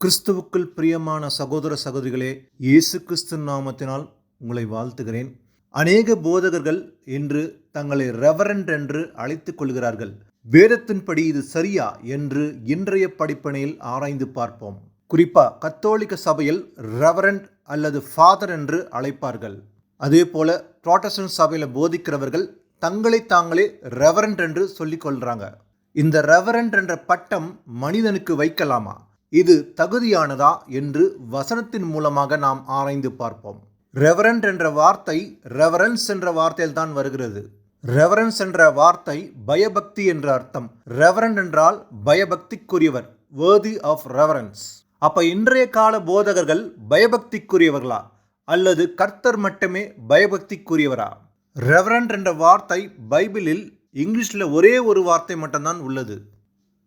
கிறிஸ்துவுக்குள் பிரியமான சகோதர சகோதரிகளே இயேசு கிறிஸ்து நாமத்தினால் உங்களை வாழ்த்துகிறேன். அநேக போதகர்கள் இன்று தங்களை ரெவரண்ட் என்று அழைத்துக் கொள்கிறார்கள். வேதத்தின்படி இது சரியா என்று இன்றைய படிப்பனையில் ஆராய்ந்து பார்ப்போம். குறிப்பா கத்தோலிக்க சபையில் ரெவரண்ட் அல்லது ஃபாதர் என்று அழைப்பார்கள். அதே போல புராட்டஸ்டன்ட் சபையில் போதிக்கிறவர்கள் தங்களை தாங்களே ரெவரண்ட் என்று சொல்லிக் கொள்றாங்க. இந்த ரெவரண்ட் என்ற பட்டம் மனிதனுக்கு வைக்கலாமா? இது தகுதியானதா என்று வசனத்தின் மூலமாக நாம் ஆராய்ந்து பார்ப்போம். ரெவரண்ட் என்ற வார்த்தை ரெவரன்ஸ் என்ற வார்த்தையில் தான் வருகிறது. ரெவரன்ஸ் என்ற வார்த்தை பயபக்தி என்ற அர்த்தம். ரெவரண்ட் என்றால் பயபக்திக்குரியவர் வேர்தி ஆஃப் ரெவரன்ஸ் அப்ப இன்றைய கால போதகர்கள் பயபக்திக்குரியவர்களா? அல்லது கர்த்தர் மட்டுமே பயபக்திக்குரியவரா? ரெவரண்ட் என்ற வார்த்தை பைபிளில் இங்கிலீஷில் ஒரே ஒரு வார்த்தை மட்டும்தான் உள்ளது.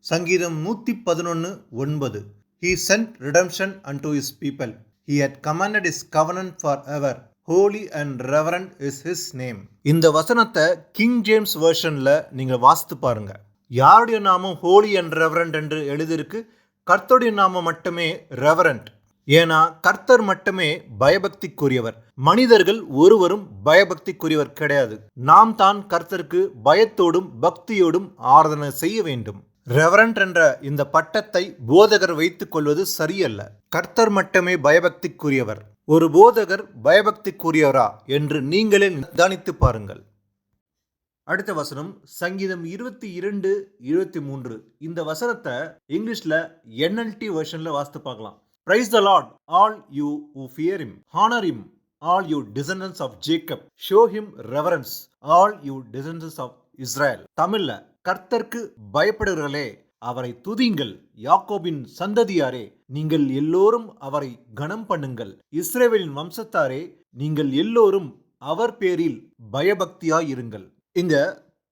சங்கீதம் நூற்றி பதினொன்று ஒன்பது. He sent redemption and to his people he had commanded his covenant forever holy and reverend is his name இந்த வசனத்தை கிங் ஜேம்ஸ் வேர்ஷனில் நீங்கள் வாசித்து பாருங்க. யாருடைய நாமம் ஹோலி அண்ட் ரெவரண்ட் என்று எழுதியிருக்கு? கர்த்தருடைய நாமம் மட்டுமே ரெவரண்ட் ஏன்னா கர்த்தர் மட்டுமே பயபக்திக்குரியவர். மனிதர்கள் ஒருவரும் பயபக்திக்குரியவர் கிடையாது. நாம் தான் கர்த்தருக்கு பயத்தோடும் பக்தியோடும் ஆராதனை செய்ய வேண்டும். ரெவரண்ட் என்ற இந்த பட்டத்தை போதகர் வைத்துக் கொள்வது சரியல்ல. கர்த்தர் மட்டுமே பயபக்திக்குரியவர். ஒரு போதகர் பயபக்திக்குரியவரா என்று நீங்களே நிதானித்து பாருங்கள். அடுத்த வசனம் சங்கீதம் இருபத்தி இரண்டு இருபத்தி மூன்று. இந்த வசனத்தை இங்கிலீஷ்ல என்எல்டி வெர்ஷன்ல வாசித்து பார்க்கலாம். Praise the lord all you who fear him honour him all you descendants of Jacob show him reverence all you descendants of Israel தமிழ்ல கர்த்தர்க்கு பயப்படுகிறவர்களே அவரை துதிங்கள் யாக்கோபின் சந்ததியாரே நீங்கள் எல்லோரும் அவரை கனம் பண்ணுங்கள். இஸ்ரேவேலின் வம்சத்தாரே நீங்கள் எல்லோரும் அவர் பேரில் பயபக்தியாய் இருங்கள் இங்க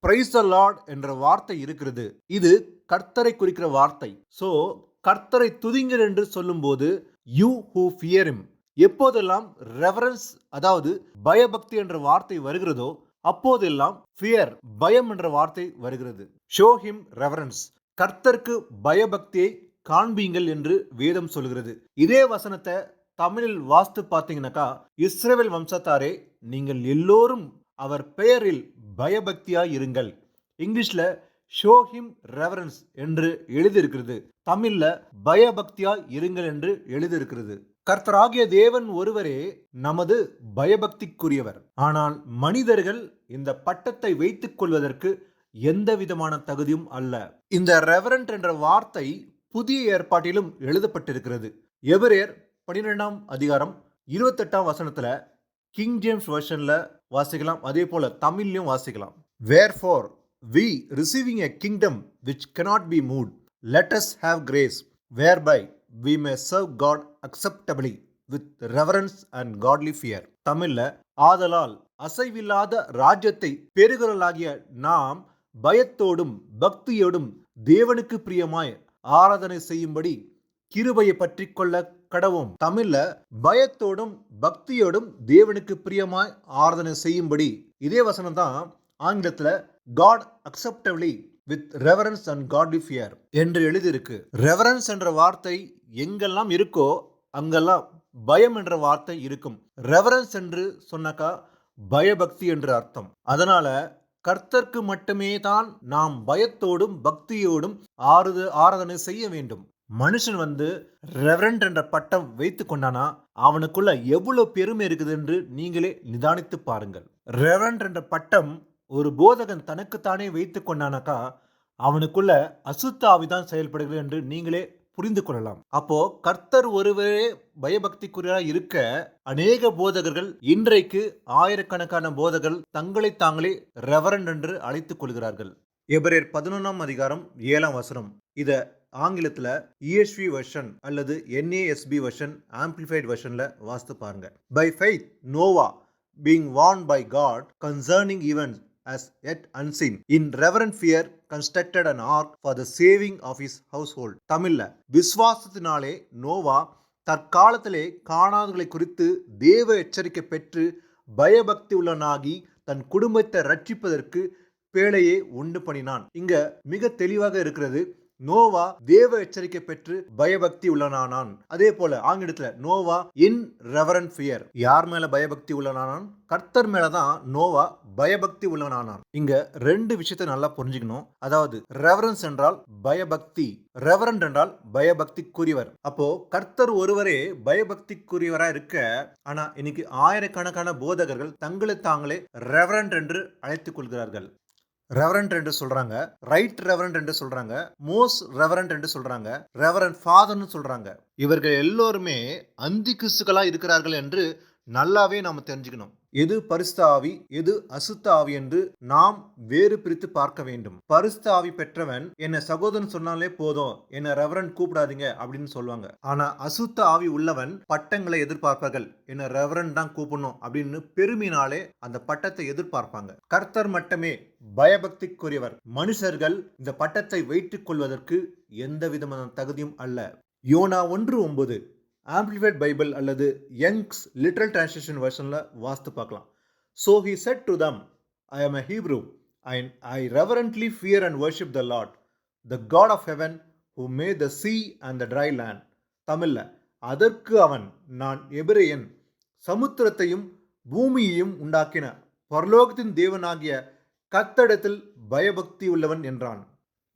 பிரைஸ் த லார்ட் என்ற வார்த்தை இருக்கிறது. இது கர்த்தரை குறிக்கிற வார்த்தை. சோ கர்த்தரை துதிங்கள் என்று சொல்லும்போது யூ ஹூ ஃபியரிம் எப்போதெல்லாம் ரெவரன்ஸ் அதாவது பயபக்தி என்ற வார்த்தை வருகிறதோ அப்போதெல்லாம் ஃபியர் பயம் என்ற வார்த்தை வருகிறது. ஷோ ஹிம் ரெவரன்ஸ் கர்த்தருக்கு பயபக்தியை காண்பீங்கள் என்று வேதம் சொல்கிறது. இதே வசனத்தை தமிழில் வாஸ்து பார்த்தீங்கன்னாக்கா இஸ்ரேல் வம்சத்தாரே நீங்கள் எல்லோரும் அவர் பெயரில் பயபக்தியாய் இருங்கள். இங்கிலீஷ்ல ஷோ ஹிம் ரெவரன்ஸ் என்று எழுதியிருக்கிறது. தமிழ்ல பயபக்தியாய் இருங்கள் என்று எழுதியிருக்கிறது. கர்த்தராகிய தேவன் ஒருவரே நமது பயபக்திக்குரியவர். ஆனால் மனிதர்கள் இந்த பட்டத்தை வைத்துக் கொள்வதற்கு எந்த விதமான தகுதியும் அல்ல. இந்த ரெவரண்ட் என்ற வார்த்தை புதிய ஏற்பாட்டிலும் எழுதப்பட்டிருக்கிறது. எபிரேர் பனிரெண்டாம் அதிகாரம் இருபத்தெட்டாம் வசனத்துல கிங் ஜேம்ஸ் வெர்ஷன்ல வாசிக்கலாம் அதே போல தமிழ்லையும் வாசிக்கலாம். Wherefore we receiving a kingdom which cannot be moved let have grace whereby we may serve God acceptably with reverence and godly fear தமிழ்ல ஆதலால் அசைவில்லாத ராஜ்யத்தை பெறுகிறலாகிய நாம் பயத்தோடும் பக்தியோடும் தேவனுக்கு பிரியமாய் ஆராதனை செய்யும்படி கிருபையை பற்றி கொள்ள கடவும் தமிழ்ல பயத்தோடும் பக்தியோடும் தேவனுக்கு பிரியமாய் ஆராதனை செய்யும்படி. இதே வசனம் தான் ஆங்கிலத்தில் God acceptably with reverence and godly fear என்று எழுதியிருக்கு. ரெவரன்ஸ் என்ற வார்த்தை எங்கெல்லாம் இருக்கோ அங்கெல்லாம் பயம் என்ற வார்த்தை இருக்கும். ரெவரன்ஸ் என்று சொன்னாக்கா பயபக்தி என்று அர்த்தம். அதனால கர்த்தர்க்கு மட்டுமே தான் நாம் பயத்தோடும் பக்தியோடும் ஆறுது ஆராதனை செய்ய வேண்டும். மனுஷன் வந்து ரெவரண்ட் என்ற பட்டம் வைத்து கொண்டானா அவனுக்குள்ள எவ்வளவு பெருமை இருக்குது என்று நீங்களே நிதானித்து பாருங்கள். ரெவரண்ட் என்ற பட்டம் ஒரு போதகன் தனக்குத்தானே வைத்து கொண்டானாக்கா அவனுக்குள்ள அசுத்த ஆவிதான் செயல்படுகிறது என்று நீங்களே புரிந்து கொள்ளலாம். அப்போ கர்த்தர் ஒருவரே பயபக்திக்குரியராக இருக்க அநேக போதகர்கள் இன்றைக்கு ஆயிரக்கணக்கான போதகர்கள் தங்களை தாங்களே ரெவரண்ட் என்று அழைத்துக் கொள்கிறார்கள். எபிரேர் பதினொன்றாம் அதிகாரம் ஏழாம் வசனம். இத ஆங்கிலத்தில் இஎஸ்வி வெர்ஷன் அல்லது என்ஏஎஸ்பி வெர்ஷன் ஆம்பிளிஃபைட் வெர்ஷனில் வாசித்து பாருங்க. By faith Noah being warned by God concerning events as yet unseen. In reverent fear, constructed an ark for the saving of his household. தமிழ்ல விசுவாசத்தினாலே நோவா தற்காலத்திலே காணாதவர்களை குறித்து தேவ எச்சரிக்கை பெற்று பயபக்தி உள்ளனாகி தன் குடும்பத்தை ரட்சிப்பதற்கு பேழையை உண்டு பண்ணினான் இங்க மிக தெளிவாக இருக்கிறது நோவா தேவ எச்சரிக்கை பெற்று பயபக்தி உள்ளனானான். அதே போல ஆங்கிலத்துல நோவா இன் ரெவரன் ஃபியர் யார் மேல பயபக்தி உள்ளனானான்? கர்த்தர் மேலதான் நோவா பயபக்தி உள்ளவனானான் இங்க ரெண்டு விஷயத்தை நல்லா புரிஞ்சுக்கணும். அதாவது ரெவரன்ஸ் என்றால் பயபக்தி. ரெவரண்ட் என்றால் பயபக்திக்குரியவர். அப்போ கர்த்தர் ஒருவரே பயபக்திக்குரியவரா இருக்க ஆனா இன்னைக்கு ஆயிரக்கணக்கான போதகர்கள் தங்களை தாங்களே ரெவரண்ட் என்று அழைத்துக் கொள்கிறார்கள். ரெவரண்ட் என்று சொல்றாங்க. ரைட் ரெவரண்ட் என்று சொல்றாங்க. மோஸ்ட் ரெவரண்ட் என்று சொல்றாங்க. ரெவரண்ட் ஃபாதர்னு சொல்றாங்க. இவர்கள் எல்லோருமே அந்தி கிறிஸ்துகளா இருக்கிறார்கள் என்று நல்லாவே நாம் தெரிஞ்சுக்கணும். எது பரிஸ்தாவி ஆவி எது அசுத்த ஆவி என்று நாம் வேறு பிரித்து பார்க்க வேண்டும். பரிஸ்தாவி ஆவி பெற்றவன் என்ன சகோதரன் சொன்னாலே போதும் என்ன ரெவரன் கூப்பிடாதீங்க அப்படின்னு சொல்லுவாங்க. ஆனா அசுத்த ஆவி உள்ளவன் பட்டங்களை எதிர்பார்ப்பார்கள். என்ன ரெவரன் தான் கூப்பிடணும் அப்படின்னு பெருமினாலே அந்த பட்டத்தை எதிர்பார்ப்பாங்க. கர்த்தர் மட்டுமே பயபக்திக்குரியவர். மனுஷர்கள் இந்த பட்டத்தை வைத்துக் கொள்வதற்கு எந்த விதமான தகுதியும் அல்ல. யோனா ஒன்று ஒன்பது ஆம்பிளிஃபைட் பைபிள் அல்லது யங்ஸ் லிட்ரல் டிரான்ஸ்லேஷன் வெர்ஷனில் வாஸ்து பார்க்கலாம். So he said to them I am a Hebrew and I reverently fear and worship the lord the God of heaven who made the sea and the dry land தமிழில் அதற்கு அவன் நான் எபிரேயன் சமுத்திரத்தையும் பூமியையும் உண்டாக்கின பரலோகத்தின் தேவனாகிய கர்த்தடத்தில் பயபக்தி உள்ளவன் என்றான்.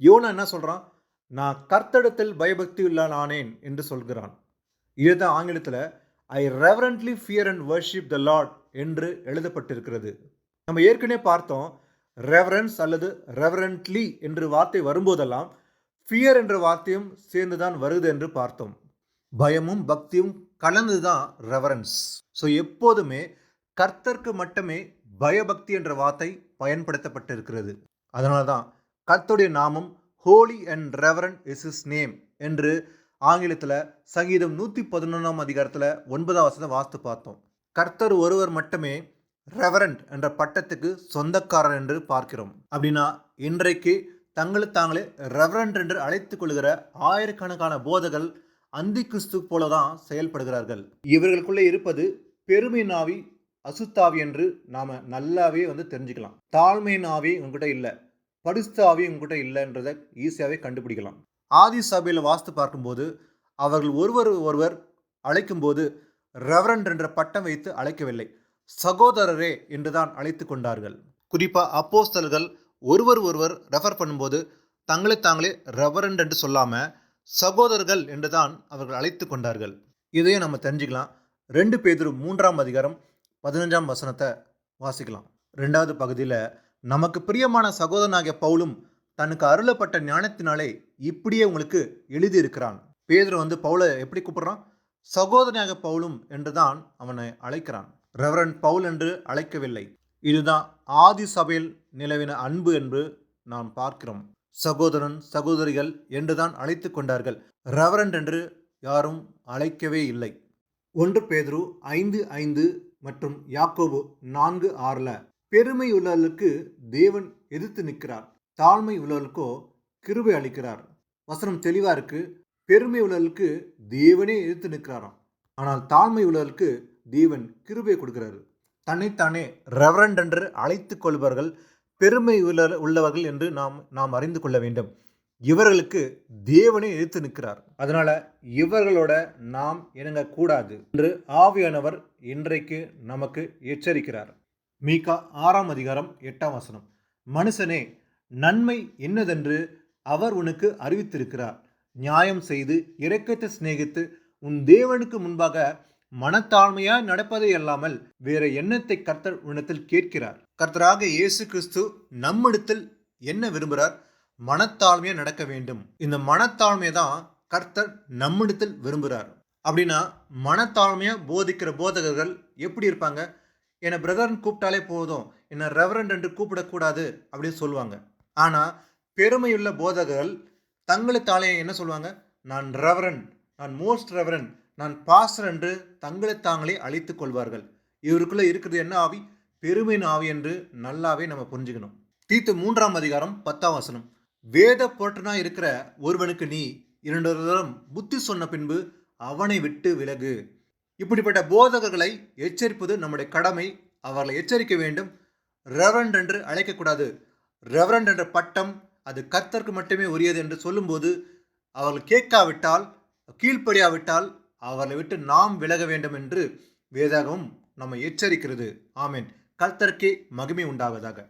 யோனா என்ன சொல்கிறான் நான் கர்த்தடத்தில் பயபக்தி உள்ளானேன் என்று சொல்கிறான். இதுதான் ஆங்கிலத்தில் I reverently fear and worship the lord என்று எழுதப்பட்டிருக்கிறது. நம்ம ஏற்கனவே பார்த்தோம் ரெவரன்ஸ் அல்லது ரெவரண்ட்லி என்று வார்த்தை வரும்போதெல்லாம் ஃபியர் என்ற வார்த்தையும் சேர்ந்து தான் வருது என்று பார்த்தோம். பயமும் பக்தியும் கலந்து தான் ரெவரன்ஸ் ஸோ எப்போதுமே கர்த்தர்க்கு மட்டுமே பயபக்தி என்ற வார்த்தை பயன்படுத்தப்பட்டிருக்கிறது. அதனால தான் கர்த்தருடைய நாமம் holy and reverend is his name என்று ஆங்கிலத்தில் சங்கீதம் நூற்றி பதினொன்றாம் அதிகாரத்தில் ஒன்பதாம் வசதம் வாஸ்து பார்த்தோம். கர்த்தர் ஒருவர் மட்டுமே ரெவரண்ட் என்ற பட்டத்துக்கு சொந்தக்காரர் என்று பார்க்கிறோம். அப்படின்னா இன்றைக்கு தங்களை தாங்களே ரெவரண்ட் என்று அழைத்துக் கொள்கிற ஆயிரக்கணக்கான போதகள் அந்தி கிறிஸ்து போல தான் செயல்படுகிறார்கள். இவர்களுக்குள்ளே இருப்பது பெருமை நாவி அசுத்தாவி என்று நாம் நல்லாவே வந்து தெரிஞ்சுக்கலாம். தாழ்மை நாவி உங்ககிட்ட இல்லை பரிசுத்த ஆவி உங்ககிட்ட இல்லைன்றதை ஈஸியாகவே கண்டுபிடிக்கலாம். ஆதி சபையில் வாஸ்து பார்க்கும்போது அவர்கள் ஒருவர் ஒருவர் அழைக்கும்போது ரெவரண்ட் என்ற பட்டம் வைத்து அழைக்கவில்லை. சகோதரரே என்றுதான் அழைத்து கொண்டார்கள். குறிப்பாக அப்போஸ்தல்கள் ஒருவர் ஒருவர் ரெஃபர் பண்ணும்போது தங்களை தாங்களே ரெவரண்ட் என்று சொல்லாமல் சகோதரர்கள் என்றுதான் அவர்கள் அழைத்து கொண்டார்கள். இதையும் நம்ம தெரிஞ்சுக்கலாம். ரெண்டு பேதரும் மூன்றாம் அதிகாரம் பதினஞ்சாம் வசனத்தை வாசிக்கலாம். ரெண்டாவது பகுதியில் நமக்கு பிரியமான சகோதரனாகிய பவுலும் தனக்கு அருளப்பட்ட ஞானத்தினாலே இப்படியே உங்களுக்கு எழுதியிருக்கிறான். பேதுரு வந்து பவுலை எப்படி கூப்பிடுறான்? சகோதரியாக பவுலும் என்றுதான் அவனை அழைக்கிறான். ரெவரன் பவுல் என்று அழைக்கவில்லை. இதுதான் ஆதி சபையில் நிலவின அன்பு என்று நாம் பார்க்கிறோம். சகோதரன் சகோதரிகள் என்றுதான் அழைத்து கொண்டார்கள். ரெவரண்ட் என்று யாரும் அழைக்கவே இல்லை. ஒன்று பேதுரு ஐந்து ஐந்து மற்றும் யாக்கோபு நான்கு ஆறில் பெருமை உள்ளவர்களுக்கு தேவன் எதிர்த்து நிற்கிறார். தாழ்மை உள்ளவர்களுக்கோ கிருபை அளிக்கிறார். வசனம் தெளிவாக இருக்குது பெருமை உள்ளவர்களுக்கு தேவனே எதிர்த்து நிற்கிறாராம். ஆனால் தாழ்மை உள்ளவர்களுக்கு தேவன் கிருபை கொடுக்கிறாரு. தன்னைத்தானே ரெவரண்ட் என்று அழைத்து கொள்பவர்கள் பெருமை உள்ள உள்ளவர்கள் என்று நாம் நாம் அறிந்து கொள்ள வேண்டும். இவர்களுக்கு தேவனே எதிர்த்து நிற்கிறார். அதனால இவர்களோட நாம் இணங்க கூடாது என்று ஆவியானவர் இன்றைக்கு நமக்கு எச்சரிக்கிறார். மீகா ஆறாம் அதிகாரம் எட்டாம் வசனம். மனுஷனே நன்மை என்னதென்று அவர் உனக்கு அறிவித்திருக்கிறார். நியாயம் செய்து இறக்கத்தை சிநேகித்து உன் தேவனுக்கு முன்பாக மனத்தாழ்மையாய் நடப்பதை அல்லாமல் வேற எண்ணத்தை கர்த்தர் உன்னிடத்தில் கேட்கிறார். கர்த்தராக இயேசு கிறிஸ்து நம்மிடத்தில் என்ன விரும்புகிறார்? மனத்தாழ்மையாக நடக்க வேண்டும். இந்த மனத்தாழ்மையை தான் கர்த்தர் நம்மிடத்தில் விரும்புகிறார். அப்படின்னா மனத்தாழ்மையாக போதிக்கிற போதகர்கள் எப்படி இருப்பாங்க? என்னை பிரதர்னு கூப்பிட்டாலே போதும். என்னை ரெவரண்ட் என்று கூப்பிடக்கூடாது அப்படின்னு சொல்லுவாங்க. ஆனால் பெருமையுள்ள போதகர்கள் தங்களை தாளே என்ன சொல்லுவாங்க? நான் ரெவரன் நான் மோஸ்ட் ரெவரன் நான் பாஸ்டர் என்று தங்களை தாங்களே அழைத்துக் கொள்வார்கள். இவருக்குள்ள இருக்கிறது என்ன ஆவி? பெருமையின் ஆவி என்று நல்லாவே நம்ம புரிஞ்சுக்கணும். தீத்து மூன்றாம் அதிகாரம் பத்தாம் வசனம். வேத போட்டனா இருக்கிற ஒருவனுக்கு நீ இரண்டு தரம் புத்தி சொன்ன பின்பு அவனை விட்டு விலகு. இப்படிப்பட்ட போதகர்களை எச்சரிப்பது நம்முடைய கடமை. அவர்களை எச்சரிக்க வேண்டும். ரெவரண்ட் என்று அழைக்கக்கூடாது. ரெவரண்ட் என்ற பட்டம் அது கர்த்தருக்கு மட்டுமே உரியது என்று சொல்லும்போது அவர்கள் கேட்காவிட்டால் கீழ்ப்படியாவிட்டால் அவர்களை விட்டு நாம் விலக வேண்டும் என்று வேதாகமும் நம்மை எச்சரிக்கிறது. ஆமேன். கர்த்தருக்கே மகிமை உண்டாவதாக.